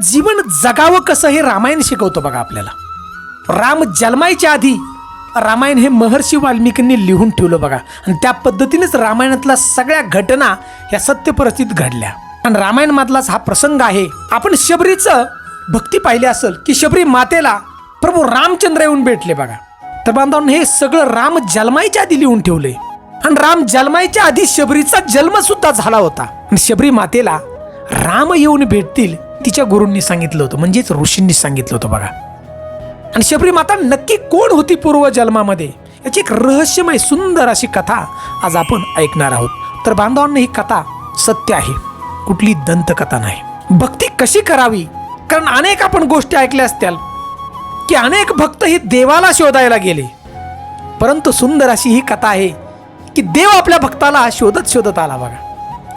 जीवन जगावं कसं हे रामायण शिकवतं बघा आपल्याला. राम जन्मायच्या आधी रामायण हे महर्षी वाल्मिकींनी लिहून ठेवलं बघा. आणि त्या पद्धतीनेच रामायणातल्या सगळ्या घटना या सत्य परिस्थितीत घडल्या. आणि रामायण मधलाच हा प्रसंग आहे. आपण शबरीचं भक्ती पाहिली असेल की शबरी मातेला प्रभू रामचंद्र येऊन भेटले बघा. तर बांधवांनो हे सगळं राम जन्मायच्या आधी लिहून ठेवले आणि राम जन्मायच्या आधी शबरीचा जन्म सुद्धा झाला होता. आणि शबरी मातेला राम येऊन भेटतील तिच्या गुरूंनी सांगितलं होतं म्हणजेच ऋषींनी सांगितलं होतं बघा. आणि शबरी माता नक्की कोण होती पूर्व जन्मामध्ये? याची एक रहस्यमय सुंदर अशी कथा आज आपण ऐकणार आहोत. तर बांधवांना ही कथा सत्य आहे. कुठली दंतकथा नाही. भक्ती कशी करावी? कारण अनेक आपण गोष्टी ऐकल्या असत्याल की अनेक भक्त हे देवाला शोधायला गेले. परंतु सुंदर अशी ही कथा आहे की देव आपल्या भक्ताला शोधत शोधत आला बघा.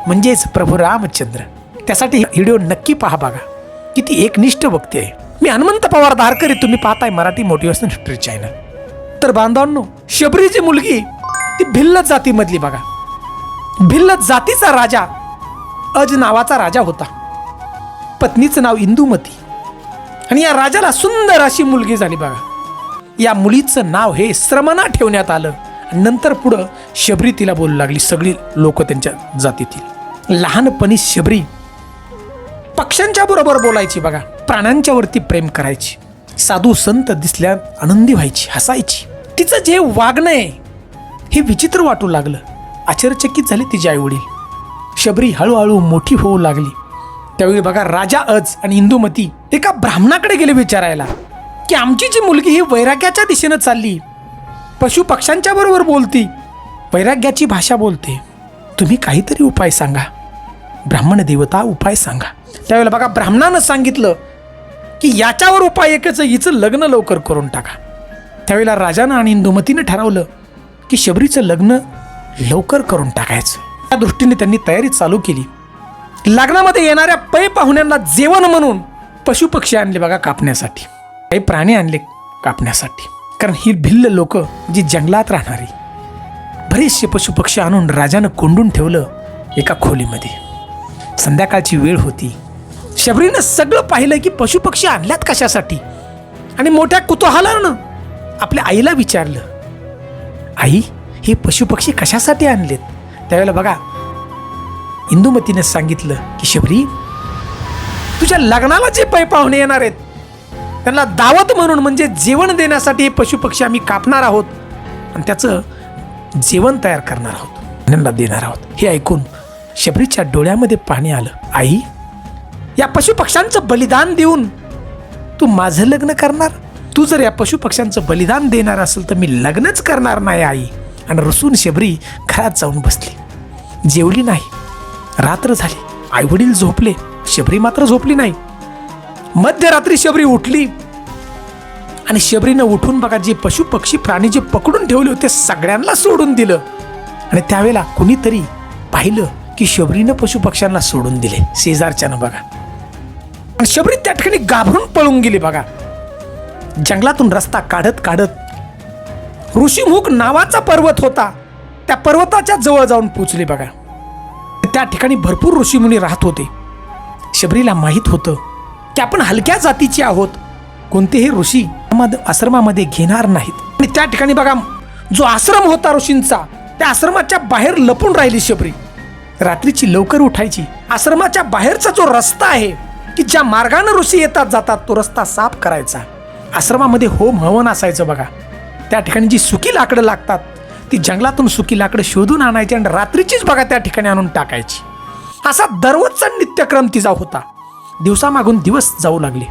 म्हणजेच प्रभू रामचंद्र. त्यासाठी व्हिडिओ नक्की पहा बघा. किती एकनिष्ठ भक्ती आहे. मी हनुमंत पवार धारकरी तुम्ही पाहताय मराठी मोटिवेशनल हिस्ट्री चॅनल तर बांधवांनो शबरीची मुलगी ती भिल्ल जातीमधली बघा. भिल्ल जातीचा राजा अज नावाचा राजा होता. पत्नीचं नाव इंदुमती. आणि या राजाला सुंदर अशी मुलगी झाली बघा. या मुलीचं नाव हे श्रमणा ठेवण्यात आलं. नंतर पुढं शबरी तिला बोलू लागली. सगळी लोक त्यांच्या जातीतील. लहानपणी शबरी पक्ष्यांच्या बरोबर बोलायची बघा. प्राण्यांच्या वरती प्रेम करायची. साधू संत दिसल्या आनंदी व्हायची हसायची. तिचं जे वागणं आहे हे विचित्र वाटू लागलं. आश्चर्यचकित झाले तिचे आईवडील. शबरी हळूहळू मोठी होऊ लागली. त्यावेळी बघा राजा अज आणि इंदुमती एका ब्राह्मणाकडे गेले विचारायला. की आमची जी मुलगी ही वैराग्याच्या दिशेनं चालली. पशु पक्ष्यांच्या बरोबर बोलती. वैराग्याची भाषा बोलते. तुम्ही काहीतरी उपाय सांगा. ब्राह्मण देवता उपाय सांगा. त्यावेळेला बघा ब्राह्मणानं सांगितलं की याच्यावर उपाय एकच हिचं लग्न लवकर करून टाका. त्यावेळेला राजानं आणि इंदुमतीनं ठरवलं की शबरीचं लग्न लवकर करून टाकायचं. त्या दृष्टीने त्यांनी तयारी चालू केली. लग्नामध्ये येणाऱ्या पै पाहुण्यांना जेवण म्हणून पशुपक्षी आणले बघा कापण्यासाठी. काही प्राणी आणले कापण्यासाठी. कारण ही भिल्ल लोक जी जंगलात राहणारी बरेचसे पशुपक्षी आणून राजानं कोंडून ठेवलं एका खोलीमध्ये. संध्याकाळची वेळ होती. शबरीनं सगळं पाहिलं की पशुपक्षी आणल्यात कशासाठी? आणि मोठ्या कुतूहलानं आपल्या आईला विचारलं आई हे पशुपक्षी कशासाठी आणलेत? त्यावेळेला बघा इंदुमतीनं सांगितलं की शबरी तुझ्या लग्नाला जे पै पाहुणे येणार आहेत त्यांना दावत म्हणून म्हणजे जेवण देण्यासाठी हे पशुपक्षी आम्ही कापणार आहोत आणि त्याचं जेवण तयार करणार आहोत त्यांना देणार आहोत. हे ऐकून शबरीच्या डोळ्यामध्ये पाणी आलं. आई या पशुपक्ष्यांचं बलिदान देऊन तू माझं लग्न करणार? तू जर या पशुपक्ष्यांचं बलिदान देणार असेल तर मी लग्नच करणार नाही आई. आणि रुसून शेबरी घरात जाऊन बसली. जेवली नाही. रात्र झाली. आईवडील झोपले. शबरी मात्र झोपली नाही. मध्यरात्री शबरी उठली. आणि शबरीनं उठून बघा जे पशु पक्षी प्राणी जे पकडून ठेवले होते सगळ्यांना सोडून दिलं. आणि त्यावेळेला कुणीतरी पाहिलं की शबरीनं पशुपक्ष्यांना सोडून दिले. शेजारच्यानं बघा. आणि शबरी त्या ठिकाणी घाबरून पळून गेली बघा. जंगलातून रस्ता काढत काढत ऋषीमुख नावाचा पर्वत होता. त्या पर्वताच्या जवळ जाऊन पोचले बघा. त्या ठिकाणी भरपूर ऋषीमुनी राहत होते. शबरीला माहीत होतं की आपण हलक्या जातीचे आहोत. कोणतेही ऋषी आश्रमामध्ये घेणार नाहीत. आणि त्या ठिकाणी बघा जो आश्रम होता ऋषींचा त्या आश्रमाच्या बाहेर लपून राहिली शबरी. रात्रीची लवकर उठायची. आश्रमाच्या बाहेरचा जो रस्ता आहे की ज्या मार्गानं ऋषी येतात जातात तो रस्ता साफ करायचा. आश्रमामध्ये होम हवन असायचं बघा. त्या ठिकाणी जी सुकी लाकडं लागतात ती जंगलातून सुकी लाकडं शोधून आणायची आणि रात्रीचीच बघा त्या ठिकाणी आणून टाकायची. असा दररोजचा नित्यक्रम तिचा होता. दिवसामागून दिवस जाऊ लागले.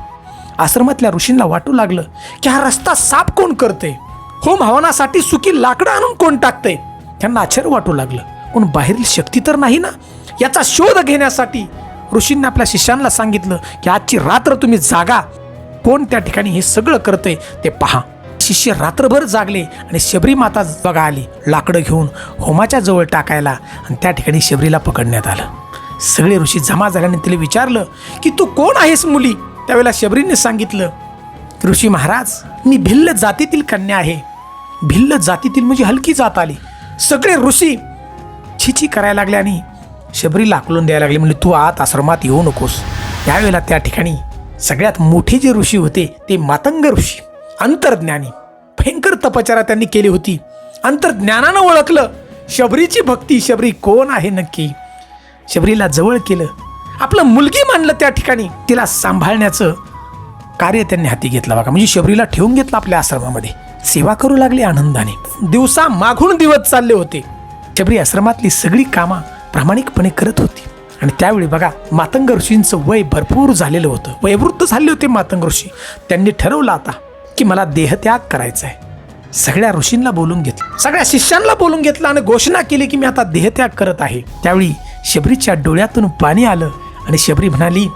आश्रमातल्या ऋषींना वाटू लागलं की हा रस्ता साफ कोण करते? होम हवनासाठी सुकी लाकडं आणून कोण टाकते? त्यांना आश्चर्य वाटू लागलं. कोण बाहेरील शक्ती तर नाही ना? याचा शोध घेण्यासाठी ऋषींनी आपल्या शिष्यांना सांगितलं की आजची रात्र तुम्ही जागा. कोण त्या ठिकाणी हे सगळं करतंय ते पहा. शिष्य रात्रभर जागले आणि शबरी माता बघा आली लाकडं घेऊन होमाच्या जवळ टाकायला आणि त्या ठिकाणी शबरीला पकडण्यात आलं. सगळे ऋषी जमा झाल्याने तिला विचारलं की तू कोण आहेस मुली? त्यावेळेला शबरीने सांगितलं ऋषी महाराज मी भिल्ल जातीतील कन्या आहे. भिल्ल जातीतील म्हणजे हलकी जात आली. सगळे ऋषी छिची करायला लागल्याने शबरी शबरीला द्यायला लागली. म्हणजे तू आत आश्रमात येऊ नकोस. त्यावेळेला त्या ठिकाणी सगळ्यात मोठे जे ऋषी होते ते मातंग ऋषी अंतर्ज्ञानी. भयंकर तपचारा त्यांनी केली होती. अंतर्ज्ञानानं ओळखलं शबरीची भक्ती शबरी कोण आहे नक्की? शबरीला जवळ केलं. आपलं मुलगी मानलं त्या ठिकाणी. तिला सांभाळण्याचं कार्य त्यांनी हाती घेतलं बघा. म्हणजे शबरीला ठेवून घेतलं आपल्या आश्रमामध्ये. सेवा करू लागली आनंदाने. दिवसा मागून दिवस चालले होते. शबरी आश्रमातली सगळी कामं प्रामाणिकपणे करत होती. आणि त्यावेळी बघा मातंग ऋषींचं वय भरपूर झालेलं होतं. वयवृद्ध झाले होते मातंग ऋषी. त्यांनी ठरवलं आता की मला देहत्याग करायचा आहे. सगळ्या ऋषींना बोलून घेतलं. सगळ्या शिष्यांना बोलून घेतलं आणि घोषणा केली की मी आता देहत्याग करत आहे. त्यावेळी शबरीच्या डोळ्यातून पाणी आलं आणि शबरी म्हणाली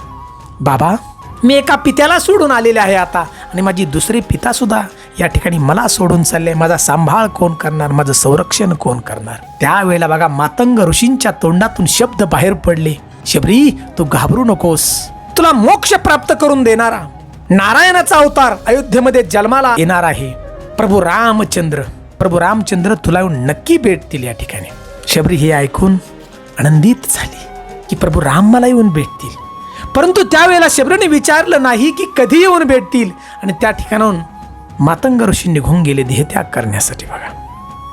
बाबा मी एका पित्याला सोडून आलेले आहे आता. आणि माझी दुसरी पिता सुद्धा या ठिकाणी मला सोडून चालले माझा सांभाळ कोण करणार? माझं संरक्षण कोण करणार? त्यावेळेला बघा मातंग ऋषींच्या तोंडातून शब्द बाहेर पडले. शबरी तू घाबरू नकोस. तुला मोक्ष प्राप्त करून देणारा नारायणाचा अवतार अयोध्येमध्ये जन्माला येणार आहे. प्रभू रामचंद्र. प्रभू रामचंद्र तुला येऊन नक्की भेटतील या ठिकाणी. शबरी हे ऐकून आनंदित झाली की प्रभू राम मला येऊन भेटतील. परंतु त्यावेळेला शबरीने विचारलं नाही की कधी येऊन भेटतील. आणि त्या ठिकाणाहून मातंग ऋषी निघून गेले देहत्याग करण्यासाठी बघा.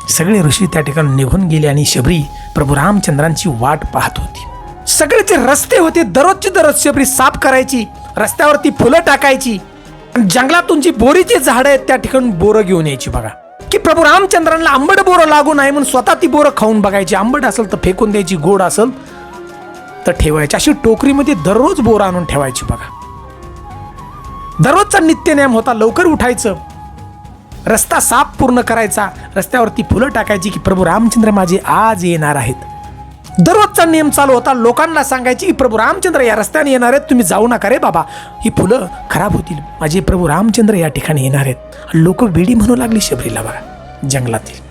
सगळे ऋषी त्या ठिकाणी निघून गेले आणि शबरी प्रभू रामचंद्रांची वाट पाहत होती. सगळेचे रस्ते होते दररोजची दररोज शबरी साफ करायची रस्त्यावरती फुलं टाकायची. आणि जंगलातून जी बोरीची झाडं आहेत त्या ठिकाणी बोरं घेऊन यायची बघा. की प्रभू रामचंद्रांना आंबट बोरं लागू नाही म्हणून स्वतः ती बोरं खाऊन बघायची. आंबट असेल तर फेकून द्यायची गोड असेल तर ठेवायची. अशी टोकरीमध्ये दररोज बोरं आणून ठेवायची बघा. दररोजचा नित्यनियम होता लवकर उठायचं. रस्ता साफ पूर्ण करायचा. रस्त्यावरती फुलं टाकायची की प्रभू रामचंद्र माझे आज येणार आहेत. दररोजचा नियम चालू होता लोकांना सांगायची की प्रभू रामचंद्र या रस्त्याने येणार आहेत तुम्ही जाऊ नका रे बाबा. ही फुलं खराब होतील. माझे प्रभू रामचंद्र या ठिकाणी येणार आहेत. लोक वेडी म्हणू लागली शबरीला बघा जंगलातील.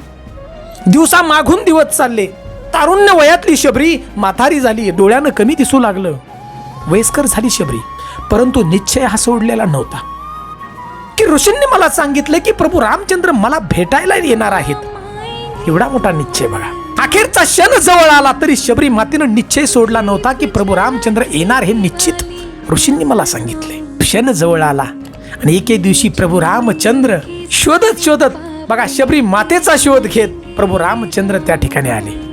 दिवसा मागून दिवस चालले. तारुण्य वयातली शबरी म्हातारी झाली डोळ्यानं कमी दिसू लागलं. वयस्कर झाली शबरी परंतु निश्चय हा सोडलेला नव्हता. की ऋषींनी मला सांगितलं की प्रभू रामचंद्र मला भेटायला येणार आहेत. एवढा मोठा निश्चय बघा. अखेरचा क्षण जवळ आला तरी शबरी मातेनं निश्चय सोडला नव्हता की प्रभू रामचंद्र येणार हे निश्चित. ऋषींनी मला सांगितले क्षण जवळ आला आणि एके दिवशी प्रभू रामचंद्र शोधत शोधत बघा शबरी मातेचा शोध घेत प्रभू रामचंद्र त्या ठिकाणी आले.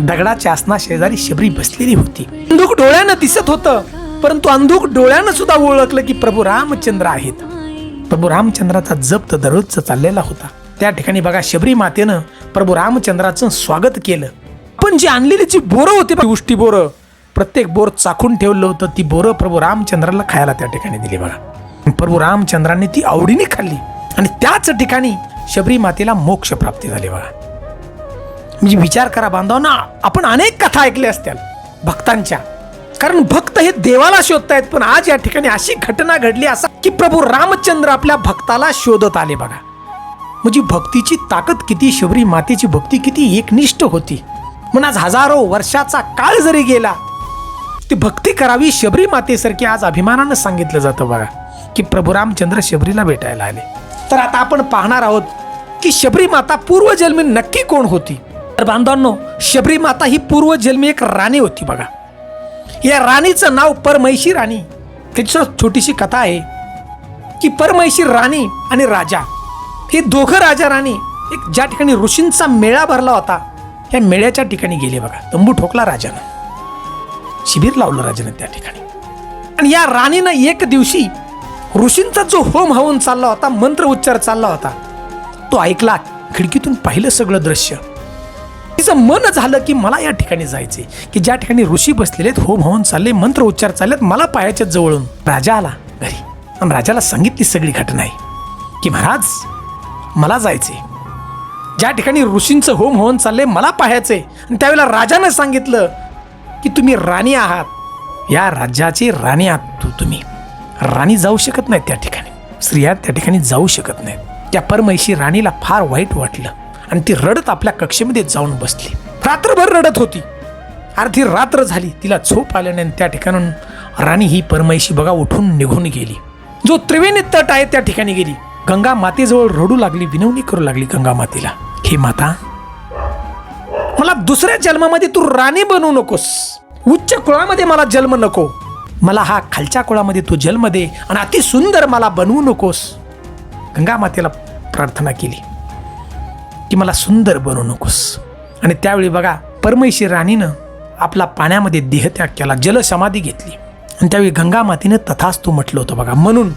दगडाच्या आसना शेजारी शबरी बसलेली होती. अंधुक डोळ्यानं दिसत होतं परंतु अंधुक डोळ्यानं सुद्धा ओळखलं की प्रभू रामचंद्र आहेत. प्रभू रामचंद्राचा जप तर दररोजचा चाललेला होता. त्या ठिकाणी बघा शबरी मातेनं प्रभू रामचंद्राचं स्वागत केलं. पण जी आणलेली जी बोरं होती उष्टी बोरं प्रत्येक बोर चाखून ठेवलं होतं ती बोरं प्रभू रामचंद्राला खायला त्या ठिकाणी दिली बघा. प्रभू रामचंद्रांनी ती आवडीने खाल्ली. आणि त्याच ठिकाणी शबरी मातेला मोक्ष प्राप्ती झाली बघा. म्हणजे विचार करा बांधवांना आपण अनेक कथा ऐकल्या असत्या भक्तांच्या. कारण भक्त हे देवाला शोधतायत पण आज या ठिकाणी अशी घटना घडली असा की प्रभू रामचंद्र आपल्या भक्ताला शोधत आले बघा. म्हणजे भक्तीची ताकद किती शबरी मातेची भक्ती किती एकनिष्ठ होती. म्हणून आज हजारो वर्षाचा काळ जरी गेला ती भक्ती करावी शबरी मातेसारखी आज अभिमानानं सांगितलं जातं बघा की प्रभू रामचंद्र शबरीला भेटायला आले. तर आता आपण पाहणार आहोत की शबरी माता पूर्वजन्मी नक्की कोण होती? तर बांधवांनो शबरी माता ही पूर्वजन्मी एक राणी होती बघा. या राणीचं नाव परमैशी राणी. त्याची छोटीशी कथा आहे की परमैशी राणी आणि राजा हे दोघं राजा राणी एक ज्या ठिकाणी ऋषींचा मेळा भरला होता या मेळ्याच्या ठिकाणी गेले बघा. तंबू ठोकला राजानं. शिबिर लावलं राजानं त्या ठिकाणी. आणि या राणीनं एक दिवशी ऋषींचा जो होम हवन चालला होता मंत्र उच्चार चालला होता तो ऐकला खिडकीतून पाहिलं सगळं दृश्य. तिचं मन झालं की मला या ठिकाणी जायचे की ज्या ठिकाणी ऋषी बसलेले आहेत होम होवन चालले मंत्र उच्चार चाललेत मला पायाच्या जवळून. राजा आला घरी. आणि राजाला सांगितली सगळी घटना आहे. की महाराज मला जायचे ज्या ठिकाणी ऋषींचं होम हवन चालले मला पाहायचे आणि त्यावेळेला राजानं सांगितलं की तुम्ही राणी आहात. या राज्याची राणी आहात तू तुम्ही. राणी जाऊ शकत नाहीत त्या ठिकाणी. स्त्रिया त्या ठिकाणी जाऊ शकत नाहीत. त्या परमैशी राणीला फार वाईट वाटलं. आणि ती रडत आपल्या कक्षेमध्ये जाऊन बसली. रात्रभर रडत होती. अर्धी रात्र झाली तिला झोप आल्याने त्या ठिकाणून राणी ही परमैशी बघा उठून निघून गेली. जो त्रिवेणी तट आहे त्या ठिकाणी गेली. गंगा मातेजवळ रडू लागली विनवणी करू लागली गंगा मातेला. हे माता मला दुसऱ्या जन्मामध्ये तू राणी बनवू नकोस. उच्च कुळामध्ये मला जन्म नको. मला हा खालच्या कुळामध्ये तू जन्म दे आणि अति सुंदर मला बनवू नकोस. गंगा मातेला प्रार्थना केली. की मला सुंदर बनवू नकोस. आणि त्यावेळी बघा परमेश्वर राणीनं आपला पाण्यामध्ये देहत्याग केला जलसमाधी घेतली. आणि त्यावेळी गंगा मातेनं तथास्तू म्हटलं होतं बघा. म्हणून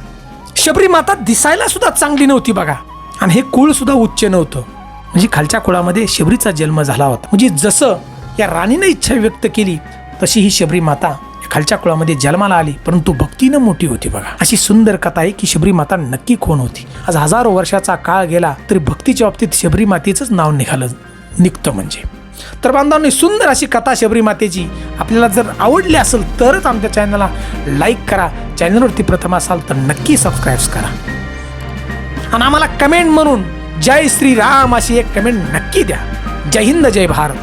शबरी माता दिसायला सुद्धा चांगली नव्हती बघा. आणि हे कुळ सुद्धा उच्च नव्हतं. म्हणजे खालच्या कुळामध्ये शबरीचा जन्म झाला होता. म्हणजे जसं या राणीनं इच्छा व्यक्त केली तशी ही शबरी माता खालच्या कुळामध्ये जन्माला आली परंतु भक्तीनं मोठी होती बघा. अशी सुंदर कथा आहे की शबरी माता नक्की कोण होती? आज हजारो वर्षाचा काळ गेला तरी भक्तीच्या बाबतीत शबरी मातेचंच नाव निघालं निघतं म्हणजे. तर बांधवांनी सुंदर अशी कथा शबरी मातेची. आपल्याला जर आवडली असेल तरच आमच्या चॅनलला लाईक करा. चॅनलवरती प्रथम असाल तर नक्की सबस्क्राईब करा. आणि आम्हाला कमेंट म्हणून जय श्री राम अशी एक कमेंट नक्की द्या. जय हिंद जय भारत.